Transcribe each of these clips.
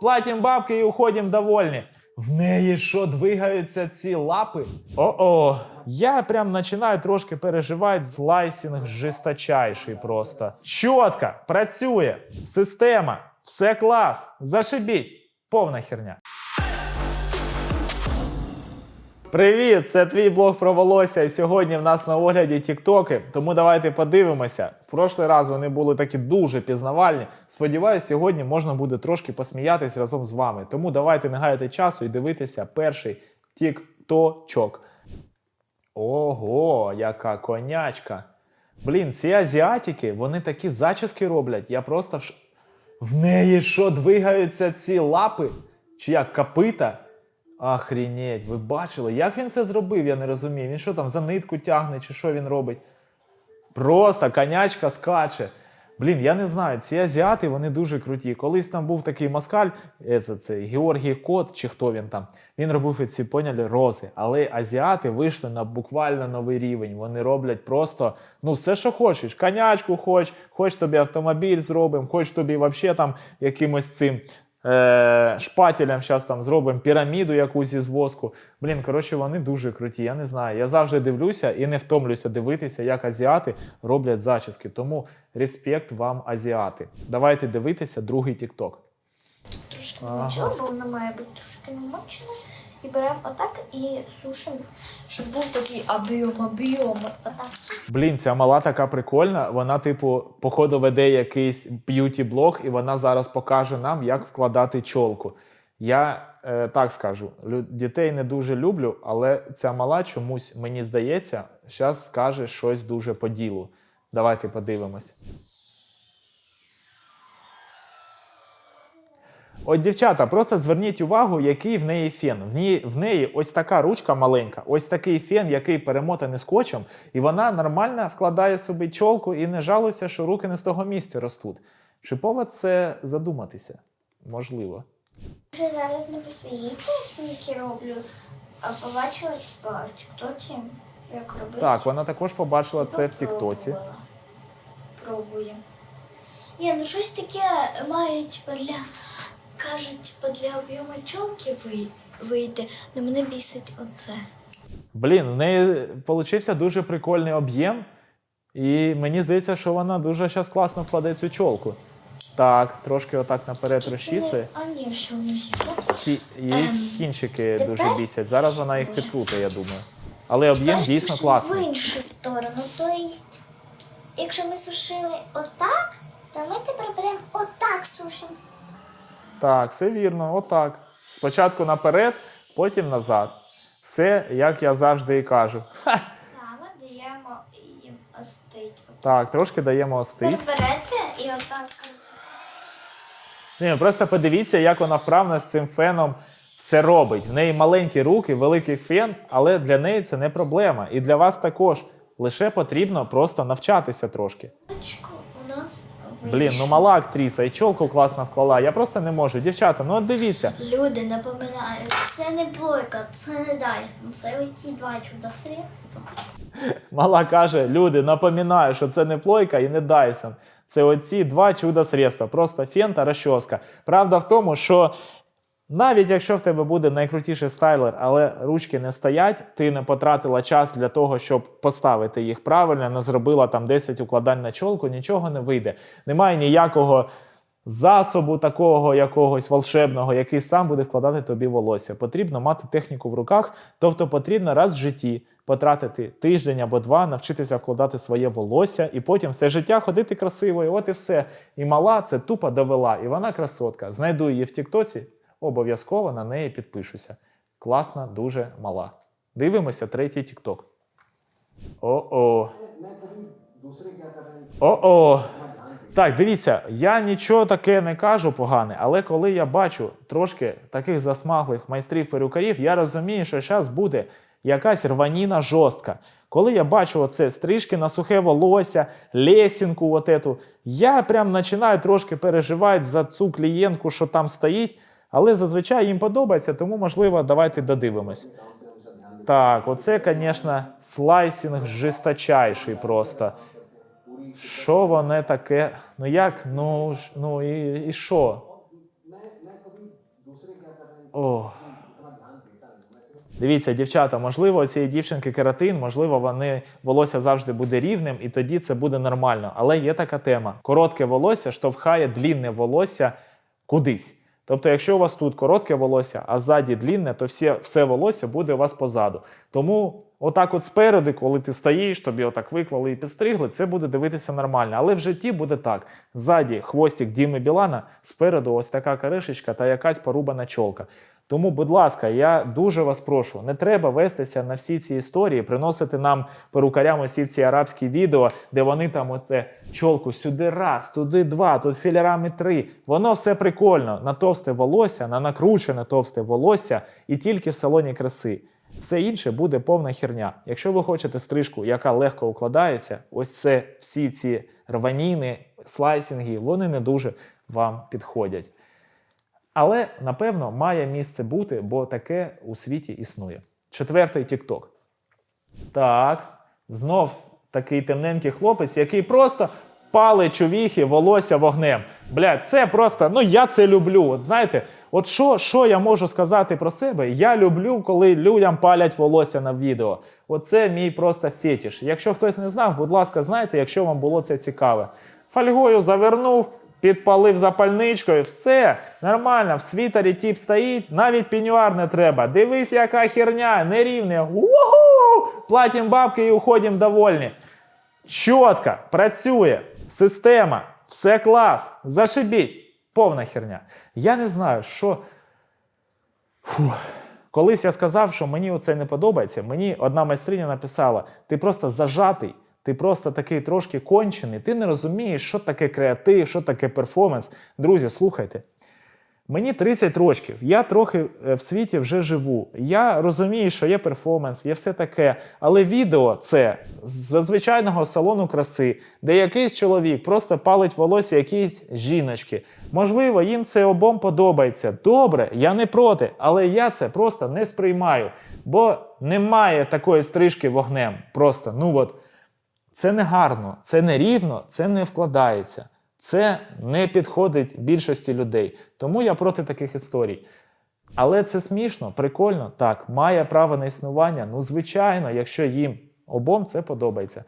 платимо бабки і уходимо довольні. В неї що, двигаються ці лапи? О-о, я прям починаю трошки переживати злайсінг жесточайший просто. Чітко, працює, система, все клас, зашибісь, повна херня. Привіт! Це твій блог про волосся. І сьогодні в нас на огляді тіктоки. Тому давайте подивимося. В прошлий раз вони були такі дуже пізнавальні. Сподіваюсь, сьогодні можна буде трошки посміятись разом з вами. Тому давайте не гаяти часу і дивитися перший тікточок. Ого, яка конячка! Блін, ці азіатики, вони такі зачіски роблять. Я просто в, в неї що, двигаються ці лапи? Чи як копита? Охренеть, ви бачили, як він це зробив, я не розумію. Він що там за нитку тягне, чи що він робить? Просто конячка скаче. Блін, я не знаю, ці азіати вони дуже круті. Колись там був такий москаль, е, це, це Георгій Кот, чи хто він там. Він робив ці поняли рози. Але азіати вийшли на буквально новий рівень. Вони роблять просто ну все, що хочеш. Конячку хоч, хоч тобі автомобіль зробимо, хоч тобі взагалі там якимось цим. Е, шпателям зараз там зробимо піраміду якусь із воску. Блін, коротше, вони дуже круті. Я не знаю. Я завжди дивлюся і не втомлюся дивитися, як азіати роблять зачіски. Тому респект вам, азіати. Давайте дивитися другий тікток. Трошки Ага. намочила, бо вона має бути трошки намочена. І беремо отак і сушимо, щоб був такий об'єм, об'єм. Блін, ця мала така прикольна. Вона, типу, походу, веде якийсь б'юті-блог, і вона зараз покаже нам, як вкладати чолку. Я е, так скажу: дітей не дуже люблю, але ця мала чомусь, мені здається, зараз скаже щось дуже по ділу. Давайте подивимось. От, дівчата, просто зверніть увагу, який в неї фен. В неї, в неї ось така ручка маленька, ось такий фен, який перемотаний скотчем, і вона нормально вкладає собі чолку і не жалується, що руки не з того місця ростуть. Чи повод це задуматися? Можливо. Вже зараз не по своїй техніці роблю, а побачила в Тіктоці, як робити. Так, вона також побачила це в Тіктоці. Попробувала. Пробує. Ні, ну щось таке типа, для. Кажуть, типа, для об'єму чолки вий- вийти. Ну мене бісить оце. Блін, в неї получився дуже прикольний об'єм, і мені здається, що вона дуже зараз класно вкладе цю чолку. Так, трошки отак наперед розчісує. А ні, не зійшло. Ці її Ем, кінчики тепер- дуже бісять. Зараз вона їх підкрутить, я думаю. Але об'єм Тепер дійсно класний. В іншу сторону. Тобто, якщо ми сушили отак, то ми тепер беремо отак сушимо. Так, все вірно, отак. Спочатку наперед, потім назад. Все, як я завжди і кажу. Ха! Саме даємо їм остить. Так, трошки даємо остить. Тепер берете і отак. Ні, просто подивіться, як вона вправно з цим феном все робить. В неї маленькі руки, великий фен, але для неї це не проблема. І для вас також. Лише потрібно просто навчатися трошки. Блін, ну мала актриса, і чолку класно вклала. Я просто не можу. Дівчата, ну от дивіться. Люди напоминаю, це не плойка, це не Дайсон, це оці два чудо-средства. Мала каже: люди, напоминаю, що це не плойка і не Дайсон. Це оці два чудо средства. Просто фен та розчоска. Правда в тому, що навіть якщо в тебе буде найкрутіший стайлер, але ручки не стоять, ти не потратила час для того, щоб поставити їх правильно, не зробила там 10 укладань на чолку, нічого не вийде. Немає ніякого засобу такого якогось волшебного, який сам буде вкладати тобі волосся. Потрібно мати техніку в руках, тобто потрібно раз в житті потратити тиждень або два, навчитися вкладати своє волосся, і потім все життя ходити красивою. От і все. І мала це тупо довела. І вона красотка. Знайду її в Тіктоці, обов'язково на неї підпишуся. Класна, дуже мала. Дивимося третій Тікток. О-о. О-о. Так, дивіться, я нічого таке не кажу погане, але коли я бачу трошки таких засмаглих майстрів-перукарів, я розумію, що зараз буде якась рваніна жорстка. Коли я бачу оце стрижки на сухе волосся, лесінку, от ету, я прям починаю трошки переживати за цю клієнтку, що там стоїть, але зазвичай їм подобається, тому, можливо, давайте додивимось. Так, оце, звісно, слайсінг жесточайший просто. Що воно таке? Ну як? Ну, ж- ну і, і що? О. Дивіться, дівчата, можливо, у цієї дівчинки кератин, можливо, вони волосся завжди буде рівним, і тоді це буде нормально. Але є така тема: коротке волосся штовхає длінне волосся кудись. Тобто, якщо у вас тут коротке волосся, а ззаді длінне, то всі, все волосся буде у вас позаду. Тому отак от спереду, коли ти стоїш, тобі отак виклали і підстригли, це буде дивитися нормально. Але в житті буде так: ззаді хвостик Діми Білана, спереду ось така каришечка та якась порубана чолка. Тому, будь ласка, я дуже вас прошу, не треба вестися на всі ці історії, приносити нам перукарям усі ці арабські відео, де вони там оце чолку сюди раз, туди два, тут філерами три. Воно все прикольно на товсте волосся, на накручене товсте волосся і тільки в салоні краси. Все інше буде повна херня. Якщо ви хочете стрижку, яка легко укладається, ось це всі ці рваніни, слайсінги, вони не дуже вам підходять. Але напевно має місце бути, бо таке у світі існує. Четвертий TikTok. Так, знов такий темненький хлопець, який просто палить чувіхи, волосся вогнем. Блядь, це просто, ну я це люблю. От знаєте, от що, що я можу сказати про себе? Я люблю, коли людям палять волосся на відео. Оце мій просто фетіш. Якщо хтось не знав, будь ласка, знайте, якщо вам було це цікаве. Фольгою завернув, підпалив запальничкою, все нормально, в світері тіп стоїть, навіть пенюар не треба. Дивись, яка херня, нерівне. Платім бабки і уходимо довольні. Чітко, працює, система, все клас, зашибісь. Повна херня. Я не знаю, що. Фу. Колись я сказав, що мені оце не подобається. Мені одна майстриня написала: ти просто зажатий, ти просто такий трошки кончений, ти не розумієш, що таке креатив, що таке перформанс. Друзі, слухайте. Мені 30 років, я трохи е, в світі вже живу. Я розумію, що є перформанс, є все таке. Але відео це з звичайного салону краси, де якийсь чоловік просто палить волосся якійсь жіночки. Можливо, їм це обом подобається. Добре, я не проти, але я це просто не сприймаю, бо немає такої стрижки вогнем. Просто ну от це не гарно, це не рівно, це не вкладається. Це не підходить більшості людей. Тому я проти таких історій. Але це смішно, прикольно, так, має право на існування. Ну, звичайно, якщо їм обом це подобається.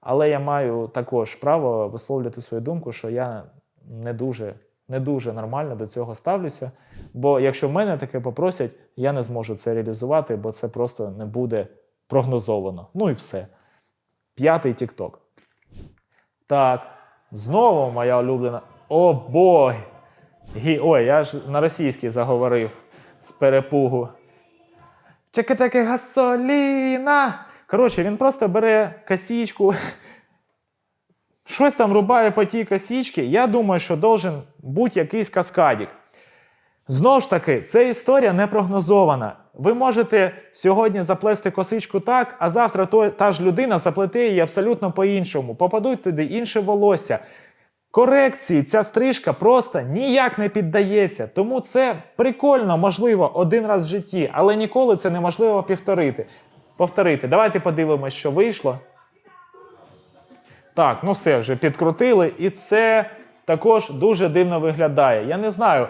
Але я маю також право висловлювати свою думку, що я не дуже, не дуже нормально до цього ставлюся. Бо якщо мене таке попросять, я не зможу це реалізувати, бо це просто не буде прогнозовано. Ну і все. П'ятий тікток. Так, знову моя улюблена. О бой! Гі... Ой, я ж на російській заговорив з перепугу. Чекатеке гасоліна. Коротше, він просто бере косічку, щось там рубає по тій косічці. Я думаю, що должен бути якийсь каскадік. Знову ж таки, це історія не прогнозована. Ви можете сьогодні заплести косичку так, а завтра то, та ж людина заплете її абсолютно по-іншому. Попадуть туди інше волосся. Корекції ця стрижка просто ніяк не піддається. Тому це прикольно, можливо, один раз в житті, але ніколи це неможливо повторити. Повторити. Давайте подивимось, що вийшло. Так, ну все, вже підкрутили, і це також дуже дивно виглядає. Я не знаю.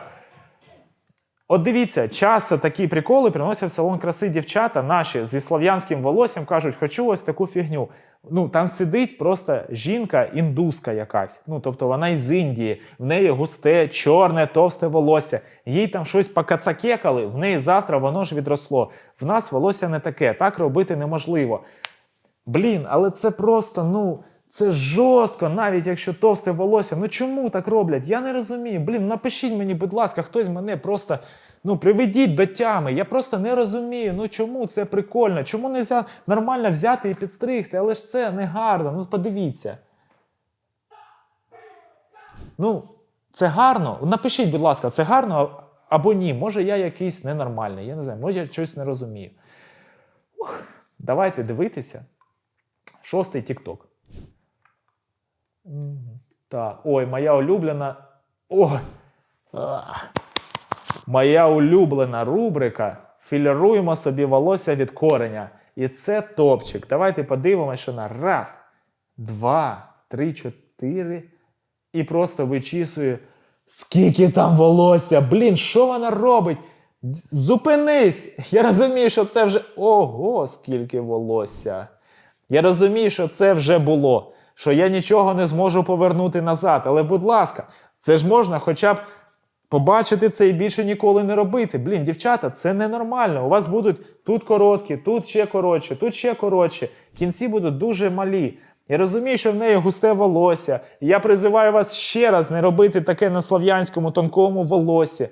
От дивіться, часто такі приколи приносять в салон краси дівчата наші зі слов'янським волоссям, кажуть, хочу ось таку фігню. Ну там сидить просто жінка індуска якась. Ну тобто вона із Індії, в неї густе, чорне, товсте волосся. Їй там щось покацакекали, в неї завтра воно ж відросло. В нас волосся не таке, так робити неможливо. Блін, але це просто, ну, це жорстко, навіть якщо товсте волосся. Ну чому так роблять? Я не розумію. Блін, напишіть мені, будь ласка, хтось мене просто ну, приведіть до тями. Я просто не розумію. Ну чому це прикольно? Чому не можна нормально взяти і підстригти? Але ж це не гарно. Ну подивіться. Ну, це гарно. Напишіть, будь ласка, це гарно або ні. Може, я якийсь ненормальний. Я не знаю, може я щось не розумію. Ух, давайте дивитися. Шостий тікток. Так, ой, моя улюблена. Ах. Моя улюблена рубрика Філіруємо собі волосся від кореня. І це топчик. Давайте подивимося, що на раз, два, три, чотири. І просто вичісує, скільки там волосся. Блін, що вона робить? Зупинись! Я розумію, що це вже. Ого, скільки волосся. Я розумію, що це вже було, що я нічого не зможу повернути назад. Але, будь ласка, це ж можна хоча б побачити це і більше ніколи не робити. Блін, дівчата, це ненормально. У вас будуть тут короткі, тут ще коротше, тут ще коротше. Кінці будуть дуже малі. Я розумію, що в неї густе волосся. І я призиваю вас ще раз не робити таке на слов'янському тонкому волоссі.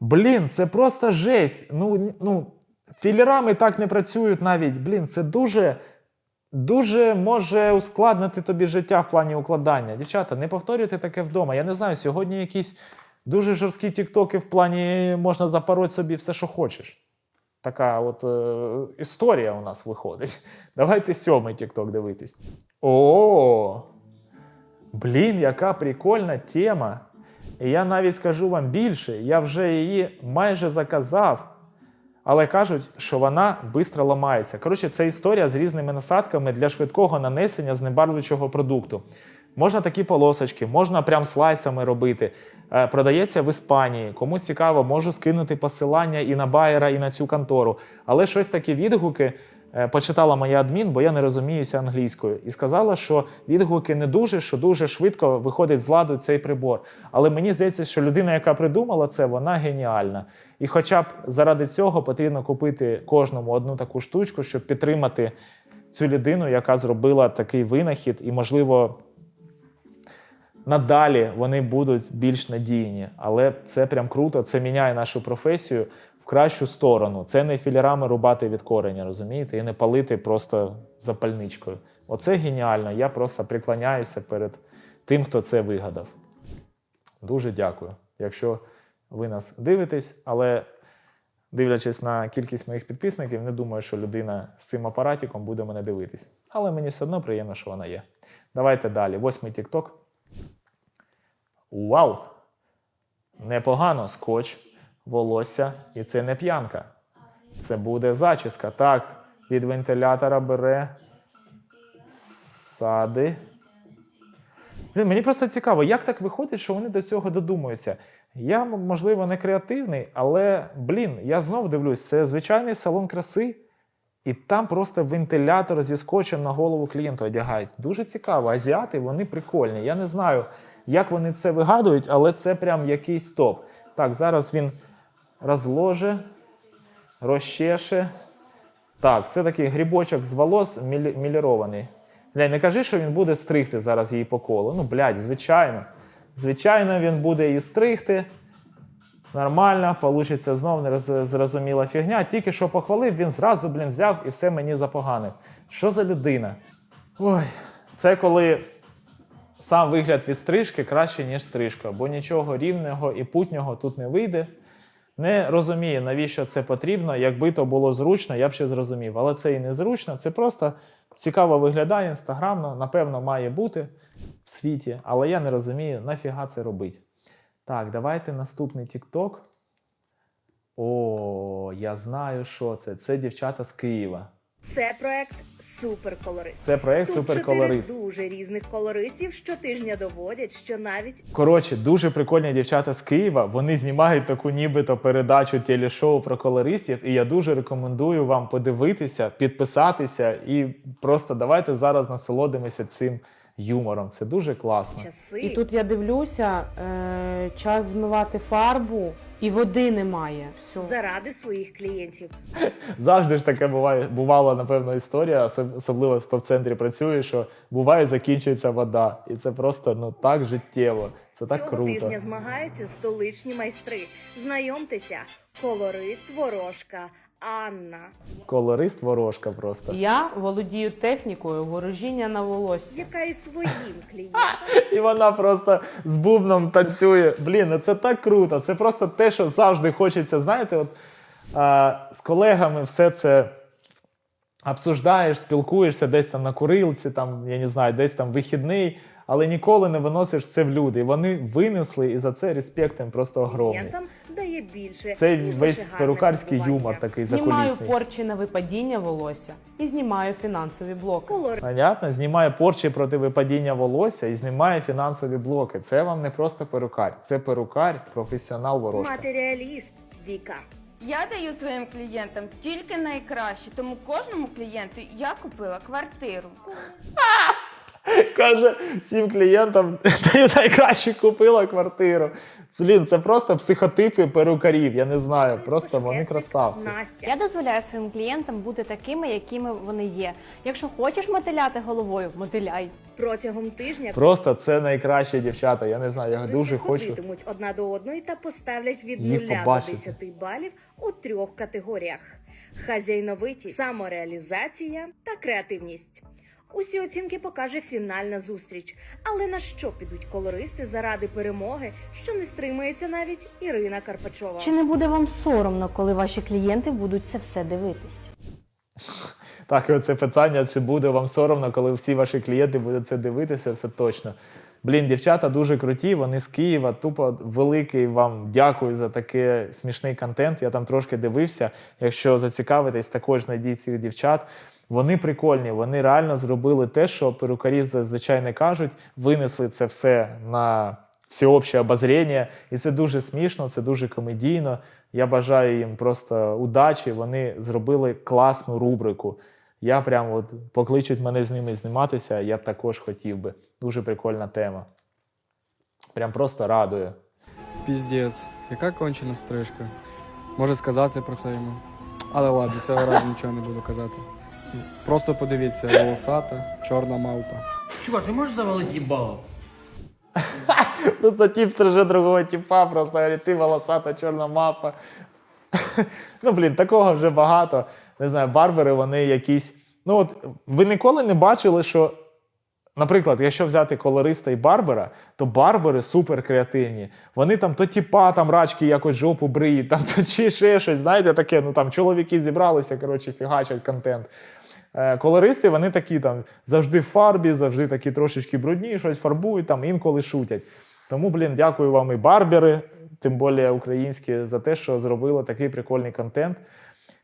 Блін, це просто жесть. Ну, ну, філерами так не працюють навіть. Блін, це дуже, дуже може ускладнити тобі життя в плані укладання. Дівчата, не повторюйте таке вдома. Я не знаю, сьогодні якісь дуже жорсткі тіктоки в плані можна запороть собі все, що хочеш. Така от е, історія у нас виходить. Давайте сьомий тікток дивитись. О! Блін, яка прикольна тема. І я навіть скажу вам більше, я вже її майже заказав. Але кажуть, що вона швидко ламається. Коротше, це історія з різними насадками для швидкого нанесення знебарвлюючого продукту. Можна такі полосочки, можна прям слайсами робити. Е, Продається в Іспанії. Кому цікаво, можу скинути посилання і на байера, і на цю контору. Але щось такі відгуки почитала моя адмін, бо я не розуміюся англійською, і сказала, що відгуки не дуже, що дуже швидко виходить з ладу цей прибор. Але мені здається, що людина, яка придумала це, вона геніальна. І хоча б заради цього потрібно купити кожному одну таку штучку, щоб підтримати цю людину, яка зробила такий винахід, і, можливо, надалі вони будуть більш надійні. Але це прям круто, це міняє нашу професію кращу сторону. Це не філерами рубати від кореня, розумієте, і не палити просто запальничкою. Оце геніально. Я просто приклоняюся перед тим, хто це вигадав. Дуже дякую. Якщо ви нас дивитесь, але дивлячись на кількість моїх підписників, не думаю, що людина з цим апаратиком буде мене дивитись. Але мені все одно приємно, що вона є. Давайте далі. Восьмий тікток. Вау! Непогано скотч, волосся, і це не п'янка. Це буде зачіска. Так, від вентилятора бере сади. Блін, мені просто цікаво, як так виходить, що вони до цього додумуються. Я, можливо, не креативний, але блін, я знов дивлюсь, це звичайний салон краси, і там просто вентилятор зі скотчем на голову клієнту одягають. Дуже цікаво. Азіати вони прикольні. Я не знаю, як вони це вигадують, але це прям якийсь топ. Так, зараз він розложе, розчеше. Так, це такий грибочок з волос мілі- мілірований. Блядь, не кажи, що він буде стригти зараз її по колу. Ну, блядь, звичайно. Звичайно, він буде її стригти. Нормально, получиться знов незрозуміла фігня. Тільки що похвалив, він зразу, блін, взяв і все мені запоганив. Що за людина? Ой, це коли сам вигляд від стрижки краще, ніж стрижка, бо нічого рівного і путнього тут не вийде. Не розумію, навіщо це потрібно. Якби то було зручно, я б ще зрозумів. Але це і не зручно, це просто цікаво виглядає інстаграмно, напевно, має бути в світі, але я не розумію, нафіга це робить. Так, давайте наступний TikTok. О, я знаю, що це. Це дівчата з Києва. Це проект Суперколорист. Це проект Тут Суперколорист. чотири дуже різних колористів щотижня доводять, що навіть Коротше, дуже прикольні дівчата з Києва. Вони знімають таку нібито передачу телешоу про колористів. І я дуже рекомендую вам подивитися, підписатися і просто давайте зараз насолодимося цим юмором. Це дуже класно. часи І тут я дивлюся, е, час змивати фарбу, і води немає. Все. заради своїх клієнтів. Завжди ж таке буває, бувала, напевно, історія, особливо хто в центрі працює, що буває, закінчується вода. І це просто ну так життєво. Це так Цього круто. тижня змагаються столичні майстри. Знайомтеся, колорист ворожка Анна. Колорист ворожка просто. Я володію технікою ворожіння на волосся. яка і своїм клієнтам І вона просто з бубном танцює. Блін, ну це так круто. Це просто те, що завжди хочеться. Знаєте, от а, з колегами все це обсуждаєш, спілкуєшся десь там на курилці, там, я не знаю, десь там вихідний, але ніколи не виносиш це в люди. І вони винесли, і за це респект їм просто огромний. клієнтам дає більше. Це весь гарне перукарський юмор такий Знімаю закулісний. порчі на випадіння волосся і знімаю фінансові блоки. Понятно? Знімає порчі проти випадіння волосся і знімає фінансові блоки. Це вам не просто перукар, це перукар, професіонал ворожка. матеріаліст. Віка. Я даю своїм клієнтам тільки найкраще, тому кожному клієнту я купила квартиру. Каже всім клієнтам, ти найкраще купила квартиру. Блін, це просто психотипи перукарів. Я не знаю. Просто вони красавці. Настя. Я дозволяю своїм клієнтам бути такими, якими вони є. Якщо хочеш мотиляти головою, мотиляй. Протягом тижня Просто це найкращі дівчата. Я не знаю, я дуже хочу. ходитимуть одна до одної та поставлять від їх 0 до побачити. 10 балів у трьох категоріях: хазяйновиті, самореалізація та креативність. Усі оцінки покаже фінальна зустріч. Але на що підуть колористи заради перемоги, що не стримується навіть Ірина Карпачова? Чи не буде вам соромно, коли ваші клієнти будуть це все дивитись? Так, і оце питання, чи буде вам соромно, коли всі ваші клієнти будуть це дивитися, це точно. Блін, дівчата дуже круті, вони з Києва. Тупо великий вам дякую за такий смішний контент. Я там трошки дивився. Якщо зацікавитесь, також знайдіть цих дівчат. Вони прикольні, вони реально зробили те, що перукарі зазвичай не кажуть, винесли це все на всеобще обозріння. І це дуже смішно, це дуже комедійно. Я бажаю їм просто удачі. Вони зробили класну рубрику. Я прям от покличуть мене з ними зніматися, я б також хотів би. Дуже прикольна тема. Прям просто радує. Піздець, яка кончена стрижка. Може сказати про це йому. Але ладно, цього разу нічого не буду казати. Просто подивіться, волосата, чорна мавпа. Чувак, ты можешь завалить ебало? Просто тип стриже другого типа, просто говорить, ти волосата чорна мапа. ну, блін, такого вже багато. Не знаю, барбери, вони якісь. Ну, от ви ніколи не бачили, що. Наприклад, якщо взяти колориста і барбера, то барбери супер креативні. Вони там то тіпа, там рачки якось жопу бриють, там то чи ще щось, знаєте, таке, ну там чоловіки зібралися, коротше, фігачать контент. Е, Колористи вони такі там завжди в фарбі, завжди такі трошечки брудні, щось фарбують, там інколи шутять. Тому, блін, дякую вам і барбери, тим більше українські, за те, що зробили такий прикольний контент.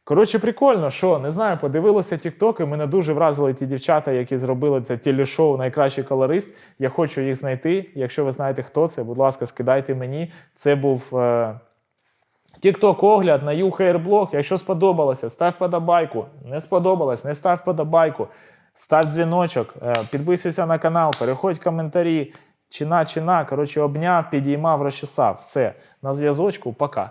Коротше, прикольно, що не знаю, подивилися і мене дуже вразили ті дівчата, які зробили це телешоу Найкращий колорист. Я хочу їх знайти. Якщо ви знаєте, хто це, будь ласка, скидайте мені. Це був. Е... Тікток огляд на YouHairBlog. Якщо сподобалося, став подобайку. Не сподобалось, не став подобайку. Став дзвіночок, е, підписуйся на канал, переходь в коментарі. Чина, чина. Коротше, обняв, підіймав, розчесав. Все. На зв'язочку, пока.